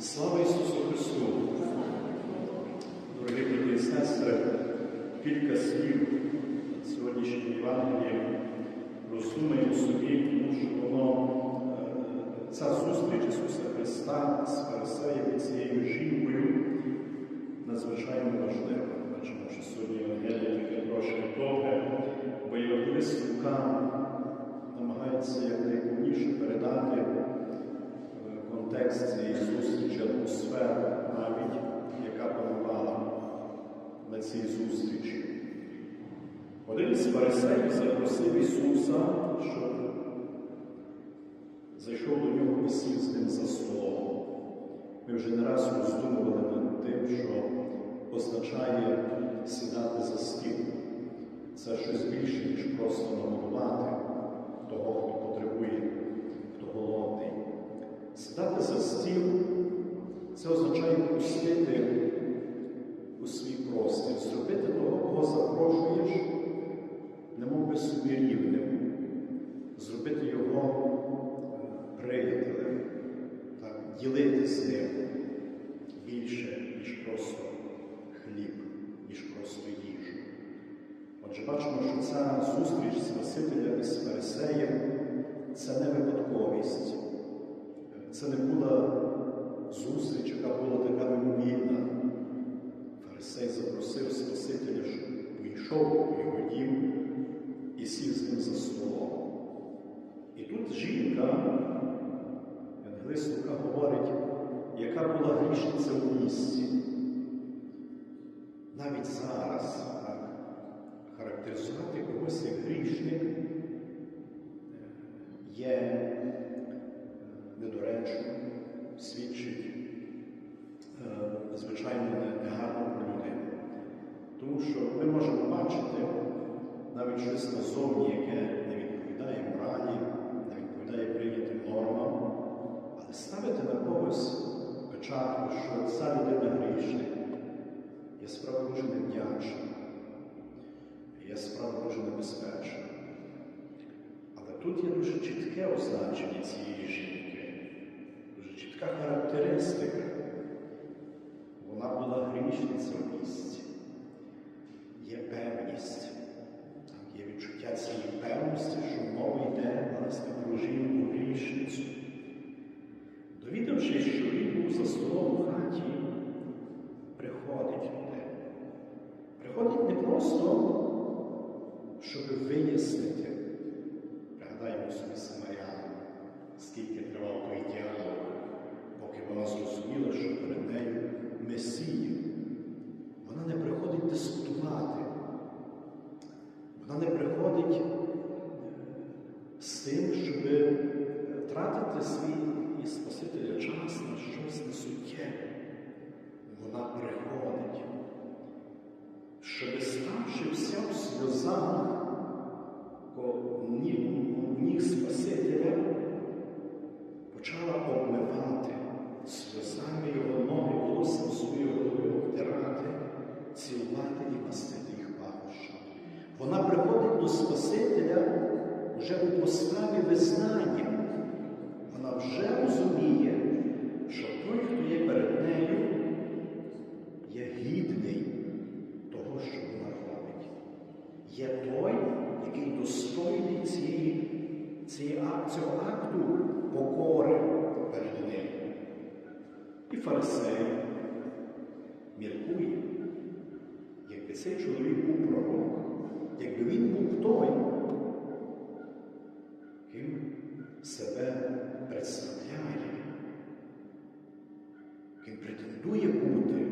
Слава Ісусу Христу! Дорогі брати і сестри, кілька слів над сьогоднішнім Євангелієм роздумаємо собі, тому що воно, е, ця зустріч Ісуса Христа з Фарисеєм і цією жінкою надзвичайно важлива. Бачимо, що сьогодні Євангеліє таке трошки довге, бо Євангеліст Лука намагається якнайповніше передати контекст цієї зустрічі, атмосферу навіть, яка панувала на цій зустрічі. Один із фарисеїв запросив Ісуса, щоб зайшов до нього і сів з ним за столом. Ми вже не раз роздумували над тим, що означає сідати за стіл. Це щось більше, ніж просто нагодувати того, хто потребує, хто голодний. Сідати за стіл це означає пустити у свій простір, зробити того, кого запрошуєш, немов би собі рівним, зробити його приятелем, так, ділити з ним більше, ніж просто хліб, ніж просто їжу. Отже, бачимо, що ця зустріч Спасителя із Фарисеєм це не випадковість. Це не була зустріч, яка була така мимовільна. Фарисей запросив Спасителя, щоб війшов у його дім і сів з ним за столом. І тут жінка, Євангелист Лука говорить, яка була грішниця в місті. Навіть зараз так, характеризувати когось як грішник є недоречно, свідчить, е, звичайно, негарно про людину. Тому що ми можемо бачити навіть щось назовні, яке не відповідає моралі, не відповідає прийнятим нормам, але ставити на когось печатку, що ця людина грішник, є справа дуже невдячна, є справа дуже небезпечна. Але тут є дуже чітке означення цієї жінки, чітка характеристика. Вона була грішниця в місці. Є певність, є відчуття цієї певності, що мова йде власне про жінку грішницю. Довідавшись, що він був за столом у хаті, приходить до. Приходить не просто, щоб вияснити, пригадаємо собі Самаряну, скільки тривав той діалог, поки вона зрозуміла, що перед нею Месія. Вона не приходить дискутувати. Вона не приходить з тим, щоб тратити свій і Спасителя час на щось несуттєве. Вона приходить, щоб ставши вся в сльозах ніг Спасителя, почала обмивати сльозами його ноги, волоссям своєю головою обтирати, цілувати і мастити їх пахощами. Вона приходить до Спасителя вже у поставі визнання. Вона вже розуміє, що той, хто є перед нею, є гідний того, що вона робить. Є той, який достойний цієї, цієї, цього акту покори перед ним. І фарисей міркує, якби цей чоловік був пророк, якби він був той, ким себе представляє, ким претендує бути,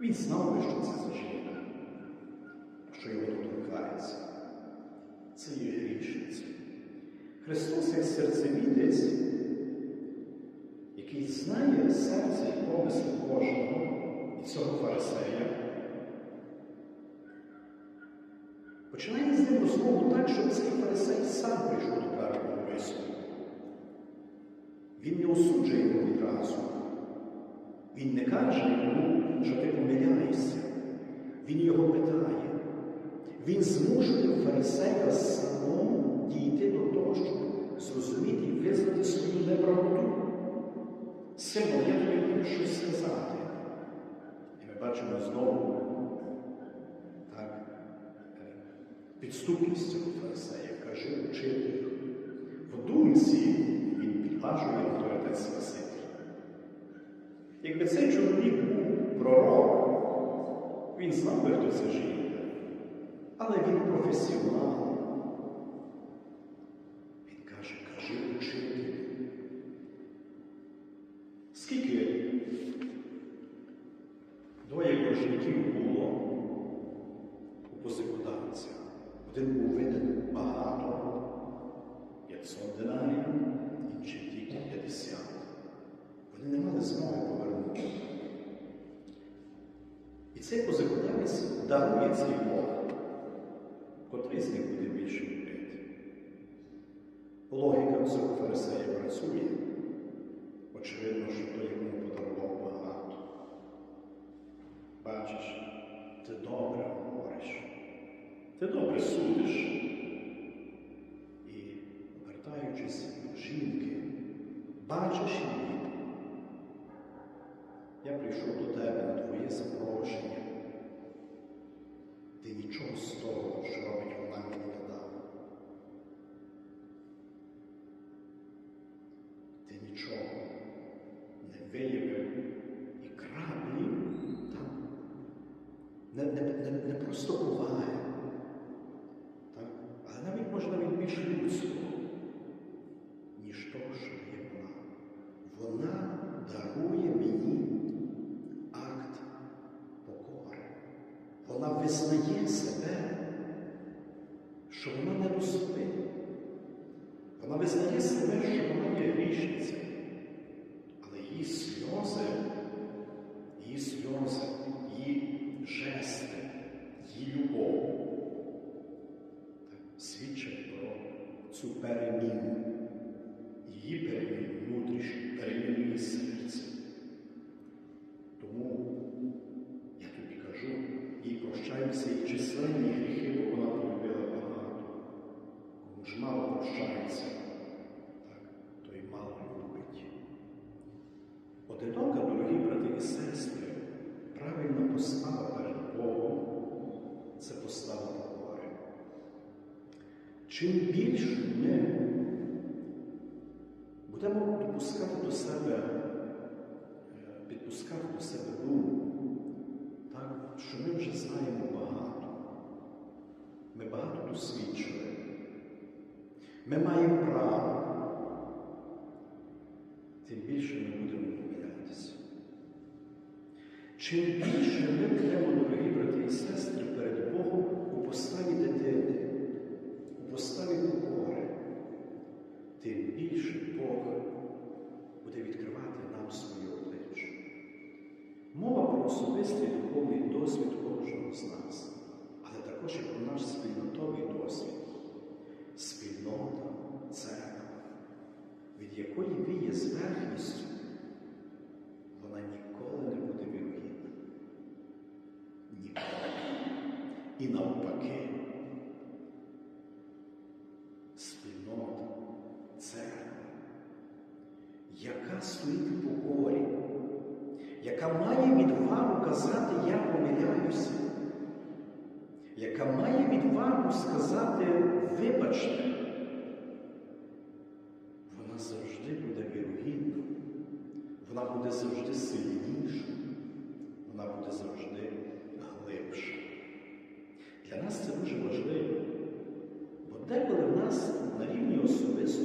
він знав би, що це за жінка, що його доторкається. Це є грішниця. Христос як серцевідець, який знає серце і помисли кожного і цього фарисея, починає з ним розмову так, щоб цей фарисей сам прийшов до правильного висновку. Він не осуджує його відразу. Він не каже йому, що ти помиляєшся. Він його питає. Він змушує фарисея самому дійти до того, щоб зрозуміти і визнати свою неправоту. Симон, я тобі маю щось сказати. І ми бачимо знову так, е, підступність цього фарисея, каже учитель. В думці він підважує авторитет Спасителя. Якби цей чоловік був пророк, він знав би, хто це жінка. Але він професіонал. Він каже, кажи учителю. Скільки двоє боржників було у позикодавця? Один був винен багато, 500 динарів, інший тільки 50. Вони не мали змоги повернути. І цей позикодавець дарує цей Бог, котрий з них буде більше вбити. Логіка цього фарисея працює. Очевидно, що той йому подарував багато. Бачиш, ти добре говориш, ти добре судиш. І, повертаючись до жінки, бачиш її. Я прийшов до тебе на твоє запрошення. Ти нічого з того, що робить вона мені не дав. Нічого не виявив і краплі не, не, не, не просто буває, так? але навіть може навіть більш людського, ніж того, що є вона. Вона дарує мені акт покори. Вона визнає себе, що вона не. Вона визнає себе, що вона є грішниця. Але її сльози, її сльози, її жести, її любов свідчать про цю переміну, її переміну внутрішню, переміну її серця. Тому я тобі кажу, їй прощаються і численні гріхи, бо вона полюбила багато. Кому ж мало прощається, мало любить. Одинока, дорогі брати і сестри, правильна постава перед Богом це постава покори. Чим більше ми будемо допускати до себе, е, підпускати до себе думку, так, що ми вже знаємо багато, ми багато досвідчили, ми маємо право, тим більше ми будемо помилятися. Чим більше ми будемо, дорогі брати і сестри, перед Богом у поставі дитини, у поставі покори, тим більше Бог буде відкривати нам своє обличчя. Мова про особистий духовний досвід кожного з нас, але також і про наш спільнотовий досвід, спільнота, церква, від якої віє зверхністю, вона ніколи не буде вірогідна. Ніколи. І навпаки, спільнота, церква, яка стоїть в покорі, яка має відвагу казати, я помиляюся, яка має відвагу сказати, вибачте, вона завжди буде вірогідна, вона буде завжди сильніша, вона буде завжди глибша. Для нас це дуже важливо. Бо деколи в нас на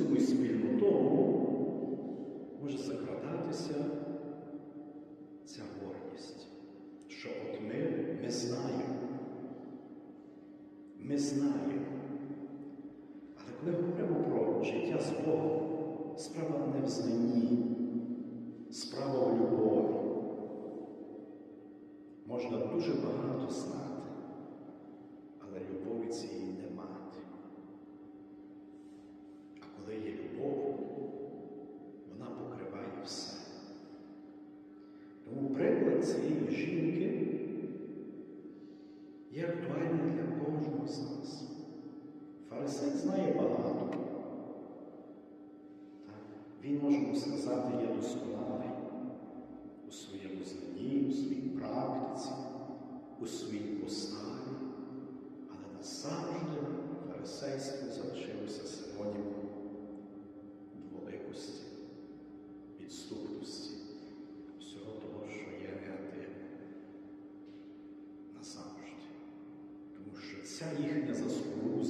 є досконалий у своєму знанні, у своїй практиці, у своїй поставі, але назавжди фарисейство залишилося синонімом великості, відступності, всього того, що є негативним. Назавжди. Тому що це їхня заслуга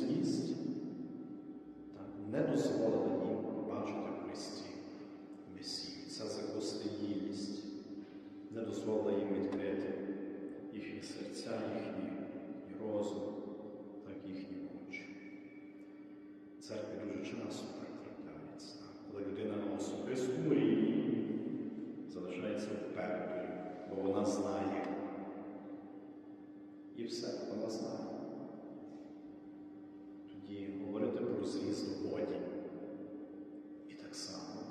І все, вона знає. Тоді говорити про зріст воді. І так само,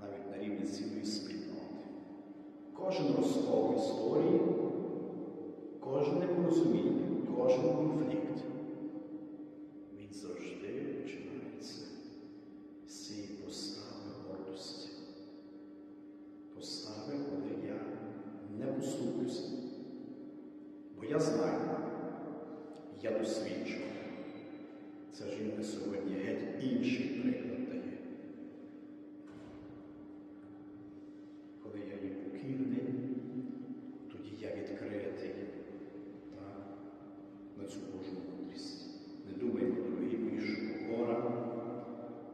навіть на рівні цілої спільноти. Кожен розкол історії, кожне порозуміння, кожен конфлікт, він завжди починається з цієї постави гордості. Постави, коли я не поступлюся. Бо я знаю, я досвідчив. Ця жінка сьогодні геть інший приклад дає. Коли я є покірний, тоді я відкритий так, на цю Божу мудрість. Не думайте, дорогі мої, що покора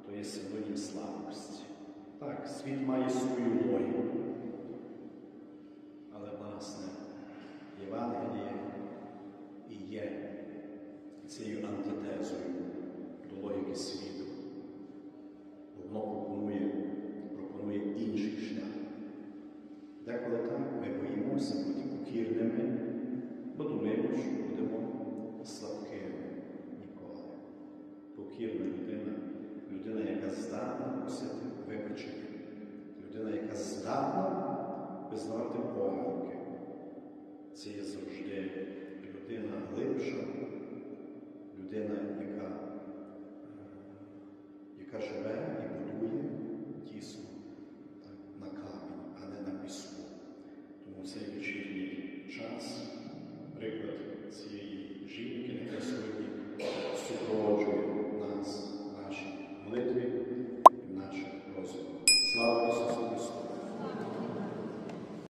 то є синонім слабкості. Так, світ має свою логіку. Але, власне, Євангеліє цією антитезою до логіки світу. Воно пропонує, пропонує інший шлях. Деколи так ми боїмося бути покірними, бо думаємо, що будемо слабкими ніколи. Покірна людина, людина, яка здатна просити вибачення, людина, яка здатна визнавати помилки. Це є завжди людина глибша, людина, яка, е, яка живе